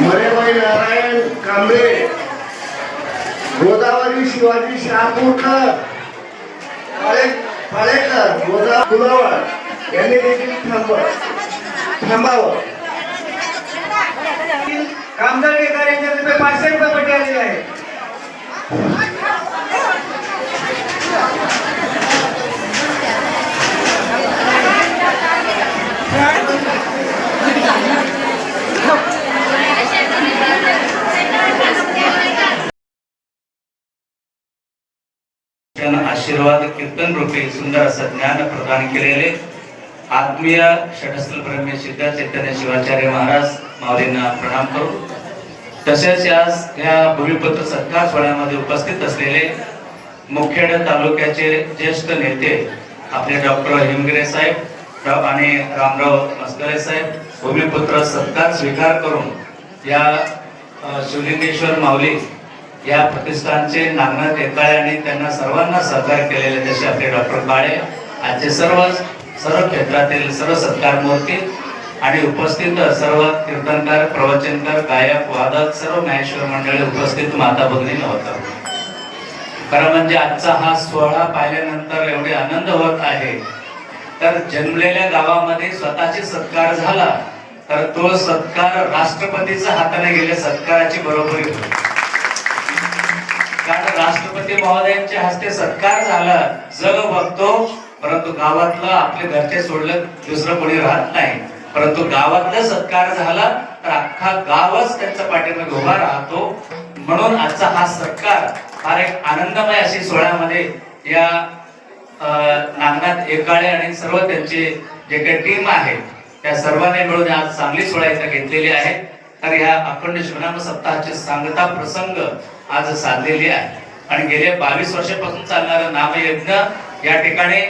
मरेबाई नारायण कांबळे गोदावरी शिवाजी शहापूरकर फाळे गोदा कुलावड यांनी देखील थांबव. थांबावं. कामगार रुपये पाचशे रुपये पट्टी आलेले आहे त्यांना आशीर्वाद कीर्तन रूपी सुंदर असं ज्ञान प्रदान केलेले आत्मीय षटस्थल ब्रह्मे सिद्ध चैतन्य शिवाचार्य महाराज माऊलींना प्रणाम करू. तसेच आज या भूमिपुत्र सत्कार सोहळ्यामध्ये उपस्थित असलेले मुखेड तालुक्याचे ज्येष्ठ नेते आपले डॉक्टर हिमगिरे साहेब डॉ- आणि रामराव मस्करे साहेब भूमिपुत्र सत्कार स्वीकार करून या शिवलिंगेश्वर माऊली या प्रतिष्ठानचे नागनाथ एकाळे आणि त्यांना सर्वांना सहकार्य केलेले जसे आपले डॉक्टर काळे आजचे सर्व सर्व क्षेत्रातील सर्व सत्कार मूर्ती आणि उपस्थित सर्व कीर्तनकार प्रवचनकार गायक वादक सर्व ज्ञानेश्वर मंडळी उपस्थित माता भगिनी होतं. खरं म्हणजे आजचा हा सोहळा पाहिल्यानंतर एवढे आनंद होत आहे. तर जन्मलेल्या गावामध्ये स्वतःचे सत्कार झाला तर तो सत्कार राष्ट्रपतीच्या हाताने गेले सत्काराची बरोबरी होती. कारण राष्ट्रपती महोदयांच्या हस्ते सत्कार झाला जग बघतो परंतु गावातलं आपले घरचे सोडलं दुसरं कोणी राहत नाही. परंतु गावातला सत्कार झाला तर अख्खा गावच त्यांच्या पाठीमध्ये उभा राहतो. म्हणून आजचा हा सत्कार फार एक आनंदमय अशी सोहळ्यामध्ये या नागनाथ एकाळे आणि सर्व त्यांचे जे काही टीम आहे त्या सर्वांनी मिळून आज चांगली सोहळा इथं घेतलेली आहे. तर ह्या अखंड शिवनाम सप्ताहाचे सांगता प्रसंग आज साधलेली आहे. आणि गेल्या बावीस वर्षापासून चालणारं नामयज्ञ या ठिकाणी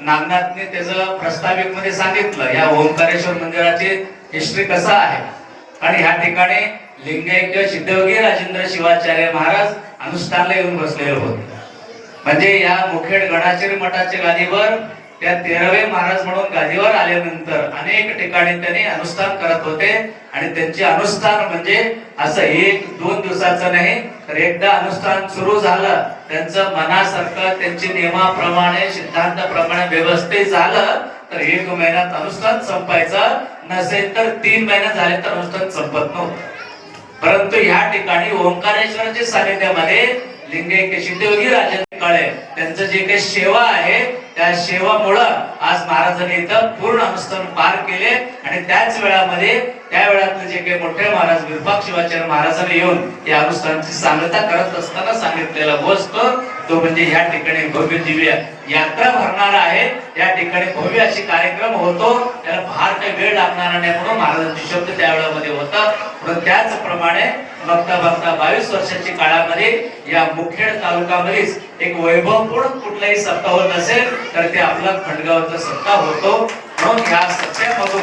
नागनाथने त्याचं प्रस्ताविकमध्ये सांगितलं या ओंकारेश्वर मंदिराची हिस्ट्री कसा आहे? आणि ह्या ठिकाणी लिंगैक्य सिद्धयोगी राजेंद्र शिवाचार्य महाराज अनुष्ठानला येऊन बसलेले होते. म्हणजे या मुखेड गणाचरी मठाच्या गादीवर त्या तेरावे महाराज म्हणून गादीवर आल्यानंतर अनेक ठिकाणी त्यांनी अनुष्ठान करत होते. आणि त्यांचे अनुष्ठान म्हणजे असं एक दोन दिवसाचं नाही तर एकदा अनुष्ठान सुरू झालं त्यांचं मनासारखं त्यांची नियमाप्रमाणे सिद्धांताप्रमाणे व्यवस्थित झालं तर एक महिन्यात अनुष्ठान संपायचं. नसेल तर तीन महिने झाले तर अनुष्ठान संपत नव्हतं. परंतु ह्या ठिकाणी ओंकारेश्वराच्या सानिध्यामध्ये लिंगैक्य सिद्धयोगी राजे काळे. त्यांचं जे काही सेवा आहे त्या सेवामुळं आज महाराजांनी इथं पूर्ण अनुष्ठान पार केले. आणि त्याच वेळामध्ये त्या वेळातले जे काही मोठे महाराज विरुपाक शिवाचार्य महाराजांनी येऊन या अनुष्ठानाची सांगता करत असताना सांगितलेला गोष्ट तो म्हणजे या ठिकाणी भव्य दिव्य यात्रा भरणार आहेत. या ठिकाणी भव्य अशी कार्यक्रम होतो. त्याला फार काही वेळ लागणार नाही म्हणून महाराजांचे शब्द त्या वेळामध्ये होता पण त्याचप्रमाणे बघता बघता बावीस वर्षाच्या काळामध्ये या मुखेड तालुक्यामध्येच एक वैभवपूर्ण कुठलाही सत्ता होत असेल तर ते आपला खंडगावचा सत्ता होतो. म्हणून या सत्तेमधून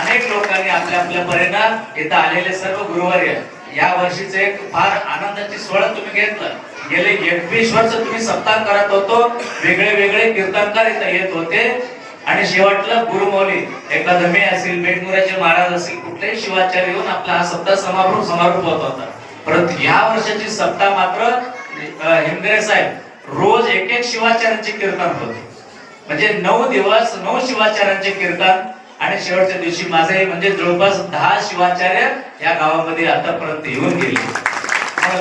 अनेक लोकांनी आपल्या आपल्या परीनं इथं आलेले सर्व गुरुवार्य या वर्षीचे एक फार आनंदाची सोहळा तुम्ही घेतलं. गेले एकवीस वर्ष तुम्ही सप्ताह करत होतो. वेगळे वेगळे कीर्तनकार इथं येत होते. आणि शेवटला गुरुमौली. एकादमी असेल बेटमुराचे महाराज असेल कुठलेही शिवाचार्य येऊन आपला हा सप्ताह समारोप समारोप होत होता. परंतु या वर्षाची सप्ताह मात्र अं, साहेब रोज एक एक शिवाचार्यांचे कीर्तन होते. म्हणजे नऊ दिवस नऊ शिवाचार्यांचे कीर्तन आणि शेवटच्या दिवशी माझे म्हणजे जवळपास दहा शिवाचार्य या गावामध्ये आतापर्यंत येऊन गेले.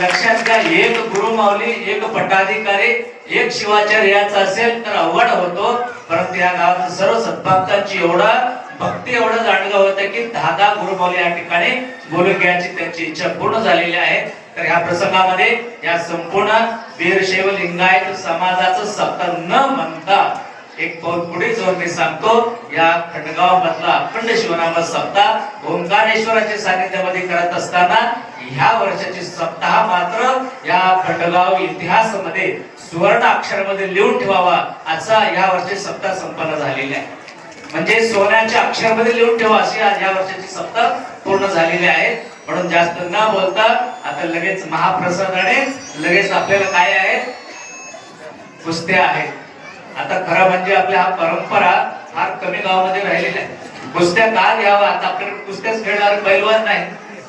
लक्षात घ्या एक गुरु माऊली एक पटाधिकारी एक शिवाचार्य याचा असेल तर अवघड होतो. परंतु या गावात सर्व सद्भक्तांची एवढा भक्ती एवढं जाणलं होतं की दहा दहा गुरुमाऊली या ठिकाणी बोलून घ्यायची त्यांची इच्छा पूर्ण झालेली आहे. तर ह्या प्रसंगामध्ये या संपूर्ण वीरशैव लिंगायत समाजाचं सप्ताह न म्हणता एक पाऊल पुढे जाऊन मी सांगतो या खंडगाव मधला अखंड शिवनाम सप्ताह ओंकारेश्वराच्या सानिध्यामध्ये करत असताना ह्या वर्षाची सप्ताह मात्र या खंडगाव इतिहासामध्ये सुवर्ण अक्षरामध्ये लिहून ठेवावा असा या वर्षी सप्ताह संपन्न झालेला आहे. म्हणजे सोन्याच्या अक्षरामध्ये लिहून ठेवा अशी आज या वर्षाची सप्ताह पूर्ण झालेली आहे. म्हणून जास्त न बोलता आता लगेच महाप्रसादाने लगेच आपल्याला काय आहे? कुस्त्या आहेत. आता खरं म्हणजे आपल्या हा परंपरा फार कमी गावामध्ये राहिलेली आहे. कुस्त्या का घ्यावा? आता आपल्याकडे कुस्त्याच खेळणार पैलवान नाही.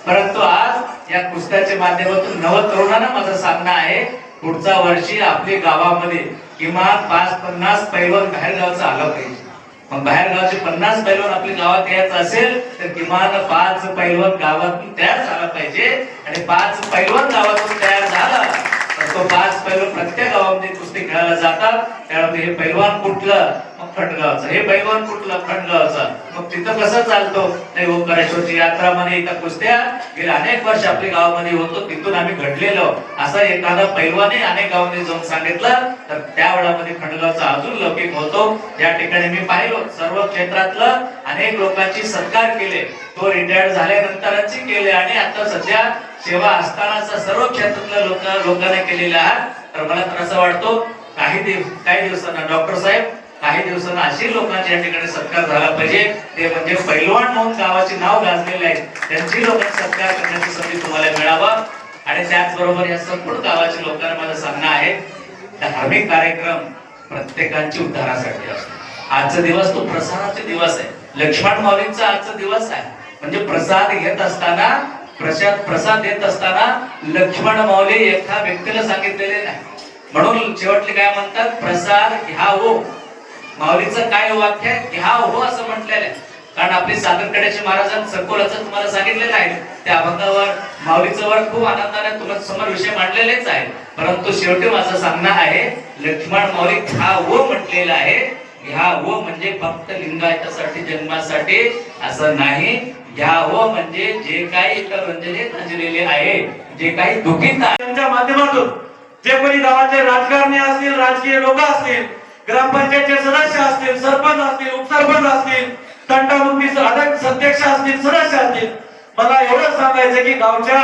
परंतु आज या कुस्त्याच्या माध्यमातून नव तरुणांना माझं सांगणं आहे पुढच्या वर्षी आपल्या गावामध्ये किमान पाच पन्नास पैलवान बाहेर गावचं आलं पाहिजे. मग बाहेर गावचे पन्नास पैलवान आपल्या गावात यायचं असेल तर किमान पाच पैलवान गावातून तयार झाला पाहिजे. आणि पाच पैलवान गावातून तयार झाला तो पाच पैलवान प्रत्येक गावामध्ये कुस्ती खेळायला जातात. त्यामुळे हे पैलवान कुठलं? मग फटगावचं हे पैलवान कुठलं? फटगावचं मग तिथं कसं चालतो? नाही ओंकारेश्वरची यात्रा मध्ये इथं कुस्त्या. गेल्या अनेक वर्ष आपल्या गावामध्ये होतो. तिथून आम्ही घडलेलो. असं एखादा पैलवाने अनेक गावामध्ये जाऊन सांगितलं तर त्या वेळामध्ये खंडगावचा अजून लौकिक होतो. या ठिकाणी मी पाहिलो सर्व क्षेत्रातलं अनेक लोकांची सत्कार केले. तो रिटायर्ड झाल्यानंतरची केले आणि आता सध्या सेवा असतानाचा सर्व क्षेत्रातल्या लोक लोकांना केलेला आहात तर मला तर असं वाटतो. काही दिवस काही दिवसांना डॉक्टर साहेब काही दिवसांना अशी लोकांची या ठिकाणी सत्कार झाला पाहिजे. ते म्हणजे पैलवान म्हणून गावाचे नाव गाजलेले आहेत. त्यांची लोकांनी सत्कार करण्याची संधी तुम्हाला मिळावं. आणि त्याचबरोबर या संपूर्ण गावाच्या लोकांना माझं सांगणं आहे धार्मिक कार्यक्रम प्रत्येकांची उद्धारासाठी असतो. आजचा दिवस तो प्रसादाचा दिवस आहे. लक्ष्मण माऊलींचा आजचा दिवस आहे. म्हणजे प्रसाद घेत असताना प्रसाद प्रसाद देत असताना लक्ष्मण माऊली एका व्यक्तीला सांगितलेले नाही. म्हणून शेवटले काय म्हणतात? प्रसाद घ्या हो. माऊलीचं काय वाक्य घ्या हो असं म्हटलेलं आहे. कारण आपले सागरकड्याचे महाराजांनी संकुलाचं तुम्हाला सांगितलेलं आहे. त्या अभंगावर माऊलीचं वर खूप आनंदाने तुम्हाला समोर विषय मांडलेलेच आहे परंतु शेवटी माझं सांगणं आहे लक्ष्मण माऊली घ्या हो म्हटलेलं आहे. घ्या हो म्हणजे फक्त लिंगायतासाठी जन्मासाठी असं नाही. घ्यावं म्हणजे जे काही इतर रंजनेत रंजलेले आहे जे काही दुखीत त्यांच्या माध्यमातून जे कोणी गावाचे राजकारणी असतील राजकीय लोक असतील ग्रामपंचायतचे सदस्य असतील सरपंच असतील उपसरपंच असतील तंटामुक्ती अध्यक्ष अध्यक्ष असतील सदस्य असतील मला एवढंच सांगायचं की गावच्या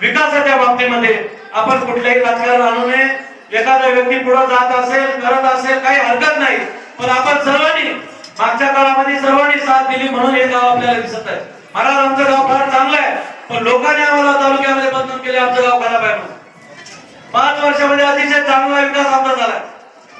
विकासाच्या बाबतीमध्ये आपण कुठल्याही राजकारण आणू नये. एखादा व्यक्ती पुढे जात असेल करत असेल काही हरकत नाही. पण आपण सर्वांनी मागच्या काळामध्ये सर्वांनी साथ दिली म्हणून हे गाव आपल्याला दिसत आहे. महाराज आमचं गाव फार चांगलं आहे. पण लोकांनी आम्हाला तालुक्यामध्ये बदनाम केले आमचं गाव खराब आहे म्हणून. पाच वर्षामध्ये अतिशय चांगला विकास आमचा झाला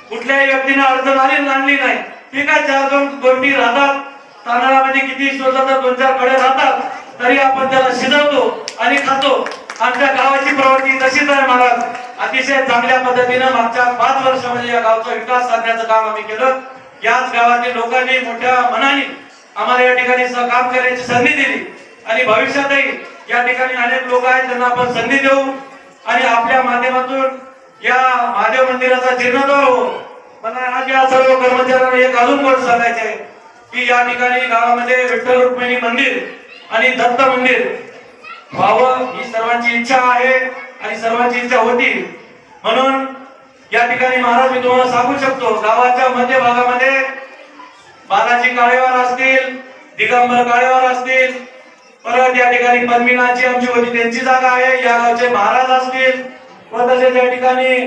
कुठल्याही व्यक्तीने अडचण आली आणली नाही. ठीक आहे चार दोन गोंडी राहतात. तांदळामध्ये किती शोधतात दोन चारकडे राहतात तरी आपण त्याला शिजवतो आणि खातो. आमच्या गावाची प्रवृत्ती तशीच आहे महाराज. अतिशय चांगल्या पद्धतीनं मागच्या पाच वर्षामध्ये या गावचा विकास साधण्याचं काम आम्ही केलं. याच गावातील लोकांनी मोठ्या मनाने आम्हाला या ठिकाणी काम करण्याची संधी दिली. आणि भविष्यातही या ठिकाणी अनेक लोक आहेत त्यांना आपण संधी देऊ. आणि आपल्या माध्यमातून या महादेव मंदिराचा जीर्णोद्धार हो मला आज या सर्व कर्मचाऱ्यांना एक अजून गोष्ट सांगायचे आहे की या ठिकाणी गावामध्ये विठ्ठल रुक्मिणी मंदिर आणि दत्त मंदिर व्हावं ही सर्वांची इच्छा आहे आणि सर्वांची इच्छा होती. म्हणून या ठिकाणी महाराज मी तुम्हाला सांगू शकतो गावाच्या मध्य भागामध्ये बालाजी काळेवार असतील दिगंबर काळेवार असतील परत या ठिकाणी पद्मिनाची आमची होती त्यांची जागा आहे. या गावचे महाराज असतील व तसेच या ठिकाणी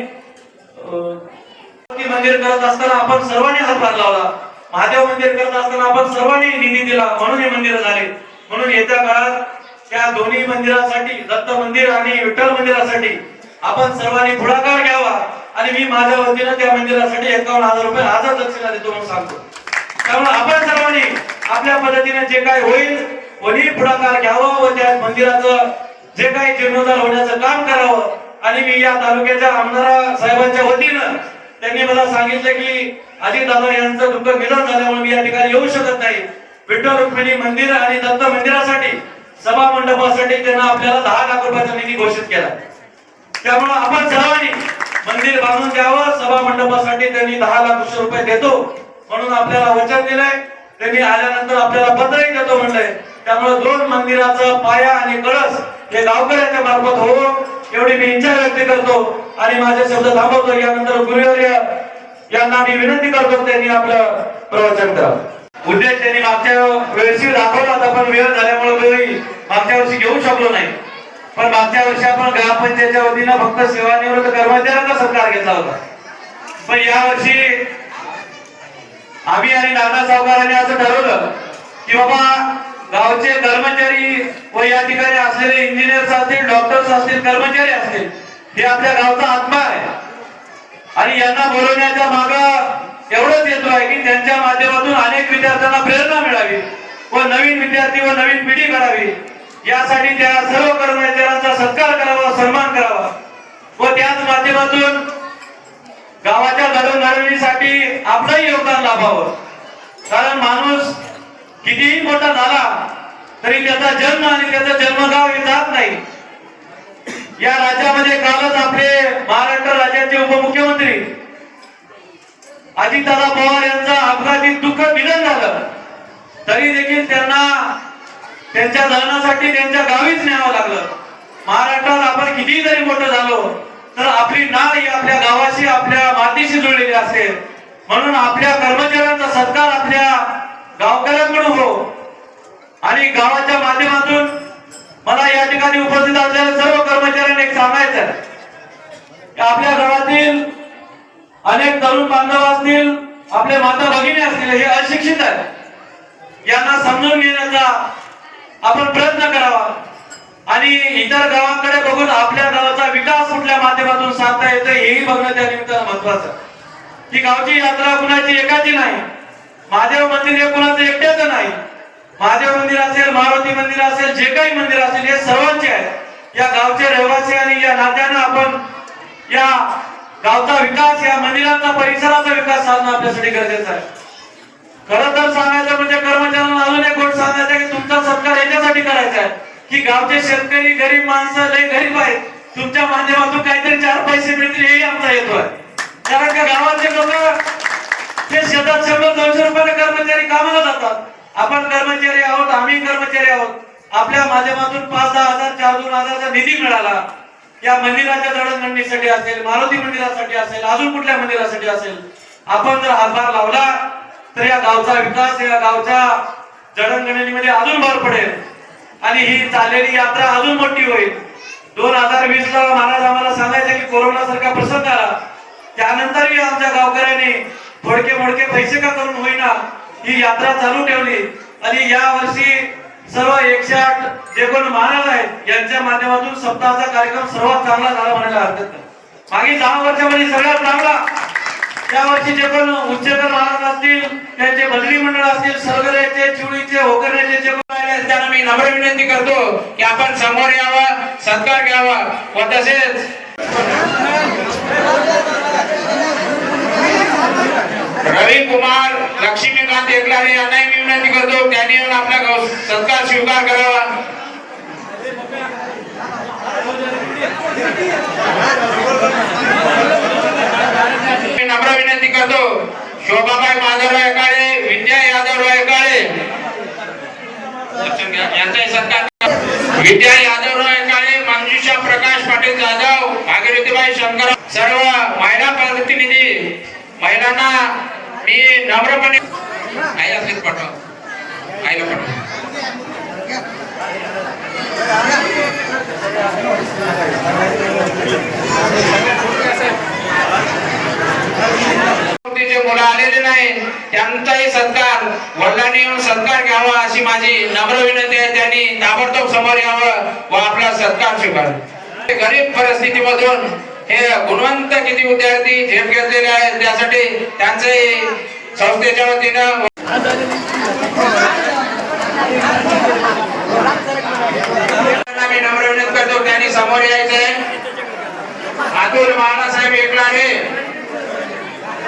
मंदिर करत असताना आपण सर्वांनी हातभार लावला महादेव मंदिर करत असताना आपण सर्वांनी निधी दिला म्हणून हे मंदिर झाले. म्हणून येत्या काळात त्या दोन्ही मंदिरासाठी दत्त मंदिर आणि विठ्ठल मंदिरासाठी आपण सर्वांनी पुढाकार घ्यावा. आणि मी माझ्या वतीनं त्या मंदिरासाठी एकावन्न हजार रुपये आजच दक्षिणा देतो म्हणून सांगतो. त्यामुळे आपण सर्वांनी आपल्या पद्धतीने जे काय होईल कोणी पुढाकार घ्यावा व त्या मंदिराचं जे काही जीर्णोद्धार होण्याचं काम करावं. आणि मी या तालुक्याच्या आमदार साहेबांच्या वतीनं त्यांनी मला सांगितलं की अजित दादा यांचं दुःख मिलन झाल्यामुळे मी या ठिकाणी येऊ शकत नाही. विठ्ठल रुक्मिणी मंदिर आणि दत्त मंदिरासाठी सभा मंडपासाठी त्यांना आपल्याला दहा लाख रुपयाचा निधी घोषित केला. त्यामुळे आपण सर्वांनी मंदिर बांधून द्यावं सभा मंडपासाठी त्यांनी दहा लाख रुपये देतो. म्हणून आपल्याला वचन दिलंय. त्यांनी आल्यानंतर आपल्याला पत्रही देतो म्हणलंय. त्यामुळे दोन मंदिराचा पाया आणि कळस हे गावकऱ्यांच्या मार्फत हो एवढी मी इच्छा व्यक्त करतो. आणि माझे शब्द थांबवतो. यानंतर गुरुवर्य यांना मी विनंती करतो त्यांनी आपलं प्रवचन करावं उद्देश त्यांनी मागच्या वेळेशी दाखवला होता पण वेळ झाल्यामुळे वेळी मागच्या वर्षी घेऊ शकलो नाही. पण मागच्या वर्षी आपण ग्रामपंचायतच्या वतीनं फक्त सेवानिवृत्त कर्मचाऱ्यांचा सत्कार घेतला होता. पण या वर्षी आम्ही आणि नाना सावकारांनी असं ठरवलं की बाबा गावचे कर्मचारी व या ठिकाणी असलेले इंजिनियर्स असतील डॉक्टर्स असतील कर्मचारी असतील हे आपल्या गावचा आत्मा आहे. आणि यांना बोलवण्याच्या माग एवढंच येतो आहे की त्यांच्या माध्यमातून अनेक विद्यार्थ्यांना प्रेरणा मिळावी व नवीन विद्यार्थी व नवीन पिढी करावी. यासाठी त्या सर्व कर्मचाऱ्यांचा सत्कार करावा सन्मान करावा. व त्याच माध्यमातून गावाच्या दळणदळणीसाठी आपलंही योगदान लाभावं. कारण माणूस कितीही मोठा झाला तरी त्याचा जन्म आणि त्याचं जन्मगाव हे जात नाही. या राज्यामध्ये कालच आपले महाराष्ट्र राज्याचे उपमुख्यमंत्री अजितदादा पवार यांचा अपघाती दुःख निधन झालं. तरी देखील त्यांना त्यांच्या दहनासाठी त्यांच्या गावीच न्यावं लागलं. महाराष्ट्रात आपण कितीही जरी मोठं झालो. तर आपली नाळ ही आपल्या गावाशी आपल्या मातीशी जुळलेली असेल. म्हणून आपल्या कर्मचाऱ्यांचा सत्कार आपल्या गावकऱ्यांकडून हो. आणि गावाच्या माध्यमातून मला या ठिकाणी उपस्थित असलेल्या सर्व कर्मचाऱ्यांना एक सांगायचं आहे. आपल्या गावातील अनेक तरुण बांधव असतील आपले माता भगिनी असतील हे अशिक्षित आहेत. यांना समजून घेण्याचा आपण प्रयत्न करावा. आणि इतर गावांकडे बघून आपल्या गावाचा विकास कुठल्या माध्यमातून साधता येतो हेही बघणं त्या निमित्तानं महत्वाचं. ही गावची यात्रा कुणाची एकाची नाही. महादेव मंदिर हे कुणाचं एकट्याचं नाही. महादेव मंदिर असेल मारुती मंदिर असेल जे काही मंदिर असेल हे सर्वांचे आहे या गावचे रहिवासी आणि या नात्यानं आपण या गावचा विकास या मंदिराचा परिसराचा विकास साधणं आपल्यासाठी गरजेचं आहे. खरं तर सांगायचं म्हणजे कर्मचाऱ्यांना अजून एक गोष्ट सांगायचं की तुमचा सत्कार याच्यासाठी करायचा आहे. की गावचे शेतकरी गरीब माणसं लय गरीब आहेत. तुमच्या माध्यमातून काहीतरी चार पैसे मिळतील हेही आमचा हेतू आहे. कारण का गावाचे लोक ते शेतात शंभर दोनशे रुपयाला कर्मचारी कामाला जातात. आपण कर्मचारी आहोत आम्ही कर्मचारी आहोत. आपल्या माध्यमातून पाच दहा हजार चार दोन हजारचा निधी मिळाला. या मंदिराच्या दळणघडणीसाठी असेल मारुती मंदिरासाठी असेल अजून कुठल्या मंदिरासाठी असेल आपण जर हातभार लावला तर या गावचा विकास या गावच्या जडणघडणीमध्ये अजून भर पडेल. आणि ही चाललेली यात्रा अजून मोठी होईल. दोन हजार वीस ला महाराज आम्हाला सांगायचं की कोरोना सारखा प्रसंग आला. त्यानंतरही आमच्या गावकऱ्यांनी थोडके मोडके पैसे का करून होईना ही यात्रा चालू ठेवली. आणि या वर्षी सर्व एकशे आठ जे कोण महाराज आहेत यांच्या माध्यमातून सप्ताहाचा कार्यक्रम सर्वात चांगला झाला म्हणायला हरकत नाही. मागील दहा वर्षामध्ये सगळ्यात चांगला या वर्षी जे कोण उच्चतर महाराज असतील त्यांचे बदली मंडळ असतील सरगऱ्याचे चिवडीचे होकरण्याचे जे पण आले त्यांना मी नम्र विनंती करतो की आपण समोर यावा सत्कार घ्यावा व तसेच रवी कुमार लक्ष्मीकांत एकलारे यांनाही मी विनंती करतो त्यांनी येऊन आपला सत्कार स्वीकार करावा Thank you. विनंती करतो. शोभाबाई माधवराव काळे विद्या यादवराव काळे. यांचाही सत्कार विद्या यादवराव काळे मंजुषा प्रकाश पाटील जाधव भागीरथीबाई शंकर सर्व महिला प्रतिनिधी. महिलांना मी नम्रपणे आईला पाठवा. आईला पाठवा. मुलं आलेले नाही. त्यांचाही सत्कार वडिलांनी येऊन सत्कार घ्यावा अशी माझी नम्र विनंती आहे. त्यांनी ताबडतोब समोर यावं व आपला सत्कार स्वीकार गरीब परिस्थितीमधून हे गुणवंत किती विद्यार्थी झेप घेतलेले आहेत त्यासाठी त्यांचे संस्थेच्या वतीनं मी नम्र विनंती करतो. त्यांनी समोर यायचंय. आतूर बाळासाहेब एकलाने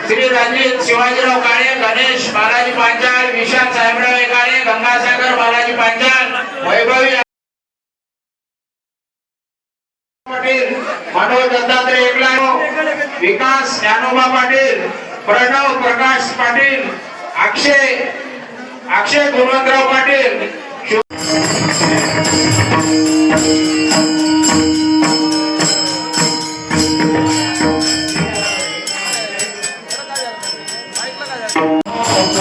श्री रणजित शिवाजीराव काळे गणेश बालाजी पांचाळ विशाल साहेबराव काळे गंगासागर बालाजी पांचाळ वैभवी पाटील मनोज दत्तात्रय एकलारो विकास ज्ञानोबा पाटील प्रणव प्रकाश पाटील अक्षय अक्षय गुणवंतराव पाटील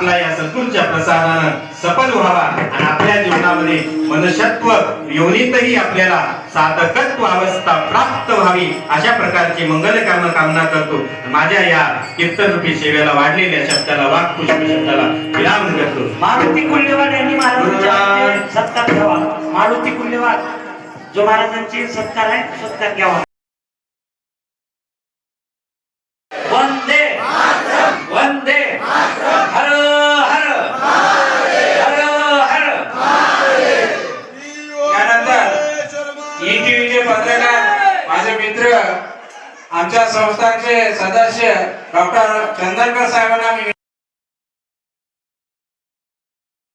आपला या सद्गुरूच्या प्रसादानं सफल व्हावा आणि आपल्या जीवनामध्ये मनुष्यत्व योनीतही आपल्याला साधकत्व अवस्था प्राप्त व्हावी अशा प्रकारची मंगल काम कामना करतो. माझ्या या कीर्तनरूपी सेवेला वाढलेल्या शब्दाला वाक पुष्प शब्दाला विराम करतो. मारुती कुल्लेवाड यांनी महाराजांच्या सत्कार घ्यावा. मारुती कुल्लेवाड जो महाराजांची सत्कार आहे सत्कार घ्यावा. वंदे आमच्या संस्थांचे सदस्य डॉक्टर चंदनकर साहेबांना